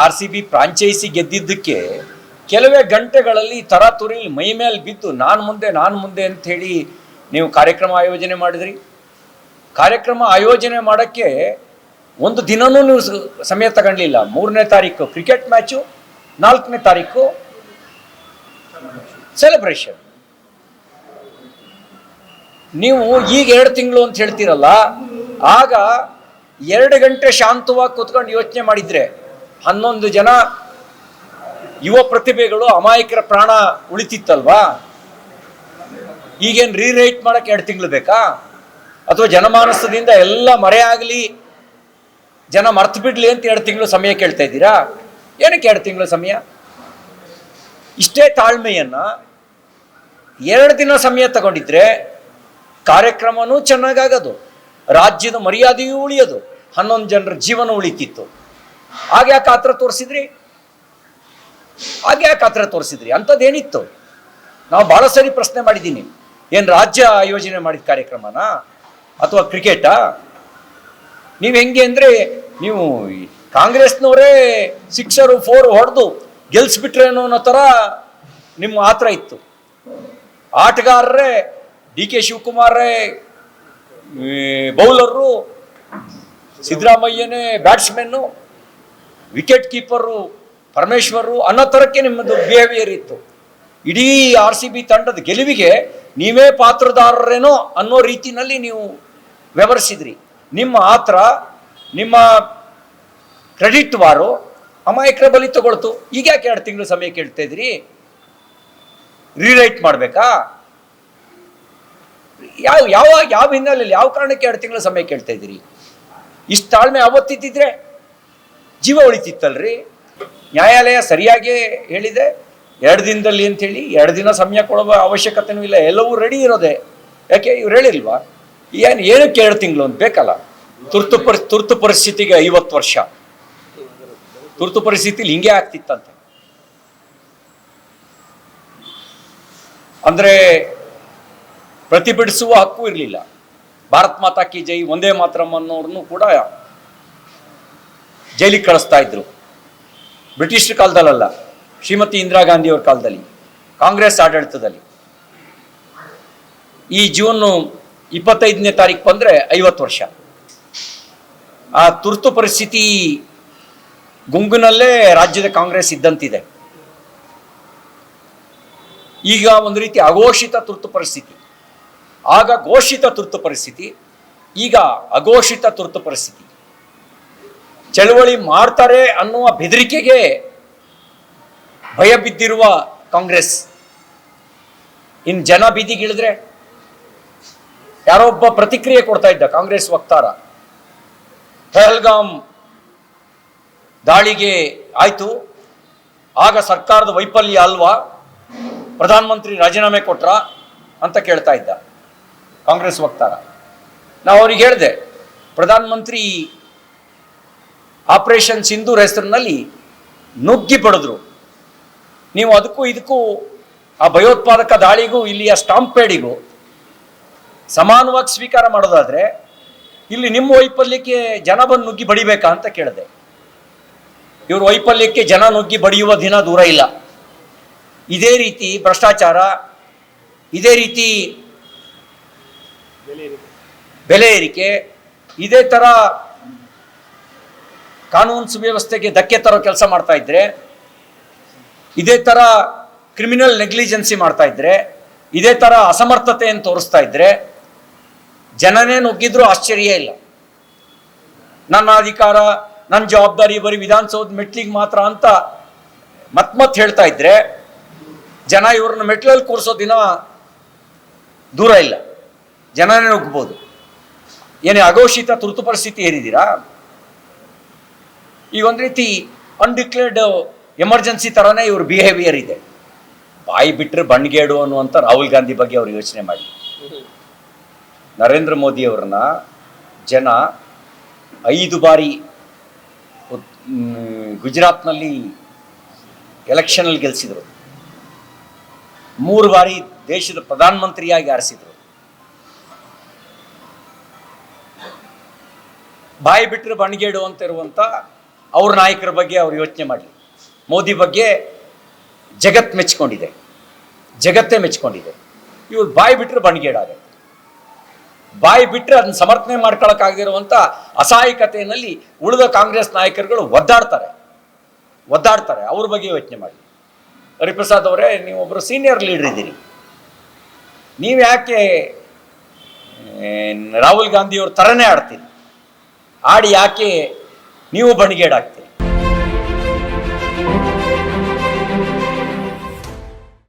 R C B franchise ಗೆದ್ದಿದ್ದಕ್ಕೆ ಕೆಲವೇ ಗಂಟೆಗಳಲ್ಲಿ ತರಾತುರಿಲಿ ಮೈ ಮೇಲೆ ಬಿದ್ದು ನಾನು ಮುಂದೆ ನಾನು ಮುಂದೆ ಅಂತ ಹೇಳಿ ನೀವು ಕಾರ್ಯಕ್ರಮ ಆಯೋಜನೆ ಮಾಡಿದ್ರಿ. ಕಾರ್ಯಕ್ರಮ ಆಯೋಜನೆ ಮಾಡೋಕ್ಕೆ ಒಂದು ದಿನನೂ ನೀವು ಸಮಯ ತಗೊಂಡಿಲ್ಲ. ಮೂರನೇ ತಾರೀಕು ಕ್ರಿಕೆಟ್ ಮ್ಯಾಚು, ನಾಲ್ಕನೇ ತಾರೀಕು ಸೆಲೆಬ್ರೇಷನ್ ನೀವು ಈಗ ಎರಡು ತಿಂಗಳು ಅಂತ ಹೇಳ್ತೀರಲ್ಲ, ಆಗ ಎರಡು ಗಂಟೆ ಶಾಂತವಾಗಿ ಕೂತ್ಕೊಂಡು ಯೋಚನೆ ಮಾಡಿದ್ರೆ ಹನ್ನೊಂದು ಜನ ಯುವ ಪ್ರತಿಭೆಗಳು ಅಮಾಯಕರ ಪ್ರಾಣ ಉಳಿತಿತ್ತಲ್ವಾ? ಈಗೇನು ರೀರೈಟ್ ಮಾಡಕ್ಕೆ ಎರಡು ತಿಂಗಳು ಬೇಕಾ? ಅಥವಾ ಜನಮಾನಸದಿಂದ ಎಲ್ಲ ಮರೆಯಾಗಲಿ ಜನ ಮರ್ತು ಬಿಡ್ಲಿ ಅಂತ ಎರಡು ತಿಂಗಳು ಸಮಯ ಕೇಳ್ತಾ ಇದ್ದೀರಾ? ಏನಕ್ಕೆ ಎರಡು ತಿಂಗಳು ಸಮಯ? ಇಷ್ಟೇ ತಾಳ್ಮೆಯನ್ನು ಎರಡು ದಿನ ಸಮಯ ತಗೊಂಡಿದ್ರೆ ಕಾರ್ಯಕ್ರಮನೂ ಚೆನ್ನಾಗಾಗೋದು ರಾಜ್ಯದ ಮರ್ಯಾದೆಯೂ ಉಳಿಯೋದು. ಹನ್ನೊಂದು ಜನರ ಜೀವನ ಉಳಿತಿತ್ತು. ಆಗ ಯಾಕೆ ಆತ್ರ ತೋರಿಸಿದ್ರಿ? ಆಗ ಯಾಕೆ ಆತ್ರ ತೋರಿಸಿದ್ರಿ? ಅಂಥದ್ದೇನಿತ್ತು? ನಾವು ಭಾಳ ಸರಿ ಪ್ರಶ್ನೆ ಮಾಡಿದ್ದೀನಿ. ಏನು ರಾಜ್ಯ ಆಯೋಜನೆ ಮಾಡಿದ ಕಾರ್ಯಕ್ರಮನಾ ಅಥವಾ ಕ್ರಿಕೆಟಾ? ನೀವು ಹೆಂಗೆ ಅಂದರೆ ನೀವು ಕಾಂಗ್ರೆಸ್ನವರೇ ಸಿಕ್ಸರು ಫೋರ್ ಹೊಡೆದು ಗೆಲ್ಸ್ಬಿಟ್ರೆ ಅನ್ನೋ ಥರ ನಿಮ್ಮ ಆತ್ರ ಇತ್ತು. ಆಟಗಾರರೇ ಡಿ ಕೆ ಶಿವಕುಮಾರೇ ಬೌಲರು ಸಿದ್ದರಾಮಯ್ಯನೇ ಬ್ಯಾಟ್ಸ್ಮನ್ನು ವಿಕೆಟ್ ಕೀಪರು ಪರಮೇಶ್ವರು ಅನ್ನೋ ಥರಕ್ಕೆ ನಿಮ್ಮದು ಬಿಹೇವಿಯರ್ ಇತ್ತು. ಇಡೀ ಆರ್ ಸಿ ಬಿ ತಂಡದ ಗೆಲುವಿಗೆ ನೀವೇ ಪಾತ್ರದಾರರೇನೋ ಅನ್ನೋ ರೀತಿಯಲ್ಲಿ ನೀವು ವ್ಯವಹರಿಸಿದ್ರಿ. ನಿಮ್ಮ ಆತ್ರ, ನಿಮ್ಮ ಕ್ರೆಡಿಟ್ ವಾರು ಅಮಾಯಕರ ಬಲಿ ತಗೊಳ್ತು. ಈಗ ಯಾಕೆ ಎರಡು ತಿಂಗಳು ಸಮಯ ಕೇಳ್ತಾ ಇದ್ರಿ? ರೀರೈಟ್ ಮಾಡಬೇಕಾ? ಯಾವ ಯಾವ ಯಾವ ಹಿನ್ನೆಲೆಯಲ್ಲಿ, ಯಾವ ಕಾರಣಕ್ಕೆ ಎರಡು ತಿಂಗಳು ಸಮಯ ಕೇಳ್ತಾ ಇದ್ದೀರಿ ಇಷ್ಟು ತಾಳ್ಮೆ ಅವತ್ತಿದ್ದಿದ್ರೆ ಜೀವ ಉಳಿತಿತ್ತಲ್ರಿ? ನ್ಯಾಯಾಲಯ ಸರಿಯಾಗಿ ಹೇಳಿದೆ. ಎರಡು ದಿನದಲ್ಲಿ ಅಂತೇಳಿ ಎರಡು ದಿನ ಸಮಯ ಕೊಡುವ ಅವಶ್ಯಕತೆನೂ ಇಲ್ಲ. ಎಲ್ಲವೂ ರೆಡಿ ಇರೋದೆ. ಯಾಕೆ? ಇವ್ರು ಹೇಳಿಲ್ವಾ? ಏನು, ಏನಕ್ಕೆ ಎರಡು ತಿಂಗಳು ಅಂತ ಬೇಕಲ್ಲ? ತುರ್ತು ಪರಿ, ತುರ್ತು ಪರಿಸ್ಥಿತಿಗೆ ಐವತ್ತು ವರ್ಷ. ತುರ್ತು ಪರಿಸ್ಥಿತಿಲಿ ಹಿಂಗೆ ಆಗ್ತಿತ್ತಂತೆ. ಅಂದರೆ ಪ್ರತಿಭಟಿಸುವ ಹಕ್ಕು ಇರಲಿಲ್ಲ. ಭಾರತ್ ಮಾತಾ ಕಿ ಜೈ ಒಂದೇ ಮಾತ್ರ ಅನ್ನೋರ್ನು ಕೂಡ ಜೈಲಿಗೆ ಕಳಿಸ್ತಾ ಇದ್ರು. ಬ್ರಿಟಿಷ್ ಕಾಲದಲ್ಲ ಶ್ರೀಮತಿ ಇಂದಿರಾ ಗಾಂಧಿ ಅವ್ರ ಕಾಲದಲ್ಲಿ, ಕಾಂಗ್ರೆಸ್ ಆಡಳಿತದಲ್ಲಿ. ಈ ಜೂನ್ ಇಪ್ಪತ್ತೈದನೇ ತಾರೀಕು ಬಂದ್ರೆ ಐವತ್ತು ವರ್ಷ. ಆ ತುರ್ತು ಪರಿಸ್ಥಿತಿ ಗುಂಗುನಲ್ಲೇ ರಾಜ್ಯದ ಕಾಂಗ್ರೆಸ್ ಇದ್ದಂತಿದೆ. ಈಗ ಒಂದು ರೀತಿ ಅಘೋಷಿತ ತುರ್ತು ಪರಿಸ್ಥಿತಿ. ಆಗ ಘೋಷಿತ ತುರ್ತು ಪರಿಸ್ಥಿತಿ, ಈಗ ಅಘೋಷಿತ ತುರ್ತು ಪರಿಸ್ಥಿತಿ. ಚಳವಳಿ ಮಾಡ್ತಾರೆ ಅನ್ನುವ ಬೆದರಿಕೆಗೆ ಭಯ ಬಿದ್ದಿರುವ ಕಾಂಗ್ರೆಸ್. ಇನ್ನು ಜನ ಬೀದಿಗಿಳಿದ್ರೆ ಯಾರೋ ಒಬ್ಬ ಪ್ರತಿಕ್ರಿಯೆ ಕೊಡ್ತಾ ಇದ್ದ ಕಾಂಗ್ರೆಸ್ ವಕ್ತಾರ. ಪಹಲ್ಗಾಮ್ ದಾಳಿಗೆ ಆಯ್ತು. ಆಗ ಸರ್ಕಾರದ ವೈಫಲ್ಯ ಅಲ್ವಾ? ಪ್ರಧಾನಮಂತ್ರಿ ರಾಜೀನಾಮೆ ಕೊಟ್ರ ಅಂತ ಕೇಳ್ತಾ ಇದ್ದ ಕಾಂಗ್ರೆಸ್ ವಕ್ತಾರ. ನಾವು ಅವ್ರಿಗೆ ಹೇಳಿದೆ, ಪ್ರಧಾನಮಂತ್ರಿ ಆಪರೇಷನ್ ಸಿಂಧೂರ್ ಹೆಸರಿನಲ್ಲಿ ನುಗ್ಗಿ ಪಡೆದ್ರು. ನೀವು ಅದಕ್ಕೂ ಇದಕ್ಕೂ ಆ ಭಯೋತ್ಪಾದಕ ದಾಳಿಗೂ ಇಲ್ಲಿಯ ಸ್ಟಾಂಪೇಡಿಗೂ ಸಮಾನವಾಗಿ ಸ್ವೀಕಾರ ಮಾಡೋದಾದ್ರೆ ಇಲ್ಲಿ ನಿಮ್ಮ ವೈಫಲ್ಯಕ್ಕೆ ಜನ ಬಂದು ನುಗ್ಗಿ ಬಡಿಬೇಕಾ ಅಂತ ಕೇಳಿದೆ. ಇವ್ರ ವೈಫಲ್ಯಕ್ಕೆ ಜನ ನುಗ್ಗಿ ಬಡಿಯುವ ದಿನ ದೂರ ಇಲ್ಲ. ಇದೇ ರೀತಿ ಭ್ರಷ್ಟಾಚಾರ, ಇದೇ ರೀತಿ ಬೆಲೆ ಏರಿಕೆ. ಇದೇ ಥರ ಕಾನೂನು ಸುವ್ಯವಸ್ಥೆಗೆ ಧಕ್ಕೆ ತರೋ ಕೆಲಸ ಮಾಡ್ತಾ ಇದ್ರೆ, ಇದೇ ಥರ ಕ್ರಿಮಿನಲ್ ನೆಗ್ಲಿಜೆನ್ಸಿ ಮಾಡ್ತಾ ಇದ್ರೆ, ಇದೇ ಥರ ಅಸಮರ್ಥತೆಯನ್ನು ತೋರಿಸ್ತಾ ಇದ್ರೆ, ಜನನೇ ನುಗ್ಗಿದ್ರೂ ಆಶ್ಚರ್ಯ ಇಲ್ಲ. ನನ್ನ ಅಧಿಕಾರ, ನನ್ನ ಜವಾಬ್ದಾರಿ ಬರೀ ವಿಧಾನಸೌಧ ಮೆಟ್ಲಿಗೆ ಮಾತ್ರ ಅಂತ ಮತ್ ಮತ್ ಹೇಳ್ತಾ ಇದ್ರೆ, ಜನ ಇವ್ರನ್ನ ಮೆಟ್ಲಲ್ಲಿ ಕೂರಿಸೋ ದಿನ ದೂರ ಇಲ್ಲ. ಜನನೇ ನುಗ್ಬೋದು ಏನೇ ಅಘೋಷಿತ ತುರ್ತು ಪರಿಸ್ಥಿತಿ ಏನಿದ್ದೀರಾ? ಈಗ ಒಂದು ರೀತಿ ಅನ್ಡಿಕ್ಲೇರ್ಡ್ ಎಮರ್ಜೆನ್ಸಿ ಥರನೇ ಇವ್ರ ಬಿಹೇವಿಯರ್ ಇದೆ. ಬಾಯಿ ಬಿಟ್ಟರೆ ಬಣ್ಗೇಡು ಅನ್ನುವಂಥ ರಾಹುಲ್ ಗಾಂಧಿ ಬಗ್ಗೆ ಅವ್ರು ಯೋಚನೆ ಮಾಡಿ. ನರೇಂದ್ರ ಮೋದಿ ಅವ್ರನ್ನ ಜನ ಐದು ಬಾರಿ ಗುಜರಾತ್ನಲ್ಲಿ ಎಲೆಕ್ಷನಲ್ಲಿ ಗೆಲ್ಲಿಸಿದರು ಮೂರು ಬಾರಿ ದೇಶದ ಪ್ರಧಾನಮಂತ್ರಿಯಾಗಿ ಆರಿಸಿದರು. ಬಾಯಿ ಬಿಟ್ಟರೆ ಬಣ್ಗೇಡು ಅಂತ ಇರುವಂಥ ಅವ್ರ ನಾಯಕರ ಬಗ್ಗೆ ಅವ್ರು ಯೋಚನೆ ಮಾಡಲಿ. ಮೋದಿ ಬಗ್ಗೆ ಜಗತ್ ಮೆಚ್ಕೊಂಡಿದೆ. ಜಗತ್ತೇ ಮೆಚ್ಕೊಂಡಿದೆ. ಇವ್ರು ಬಾಯಿ ಬಿಟ್ಟರೆ ಬಣಿಗೇಡಾಗತ್ತೆ ಬಾಯಿ ಬಿಟ್ಟರೆ ಅದನ್ನ ಸಮರ್ಥನೆ ಮಾಡ್ಕೊಳಕ್ಕಾಗದಿರುವಂಥ ಅಸಹಾಯಕತೆಯಲ್ಲಿ ಉಳಿದ ಕಾಂಗ್ರೆಸ್ ನಾಯಕರುಗಳು ಒದ್ದಾಡ್ತಾರೆ. ಒದ್ದಾಡ್ತಾರೆ. ಅವ್ರ ಬಗ್ಗೆ ಯೋಚನೆ ಮಾಡಿ ಹರಿಪ್ರಸಾದ್ ಅವರೇ, ನೀವು ಒಬ್ಬರು ಸೀನಿಯರ್ ಲೀಡರ್ ಇದ್ದೀರಿ. ನೀವು ಯಾಕೆ ರಾಹುಲ್ ಗಾಂಧಿಯವ್ರ ಥರನೇ ಆಡ್ತೀರಿ? ಆಡಿ ಯಾಕೆ ನೀವು ಬಣಿಗೇಡಾಗ್ತೀರಿ.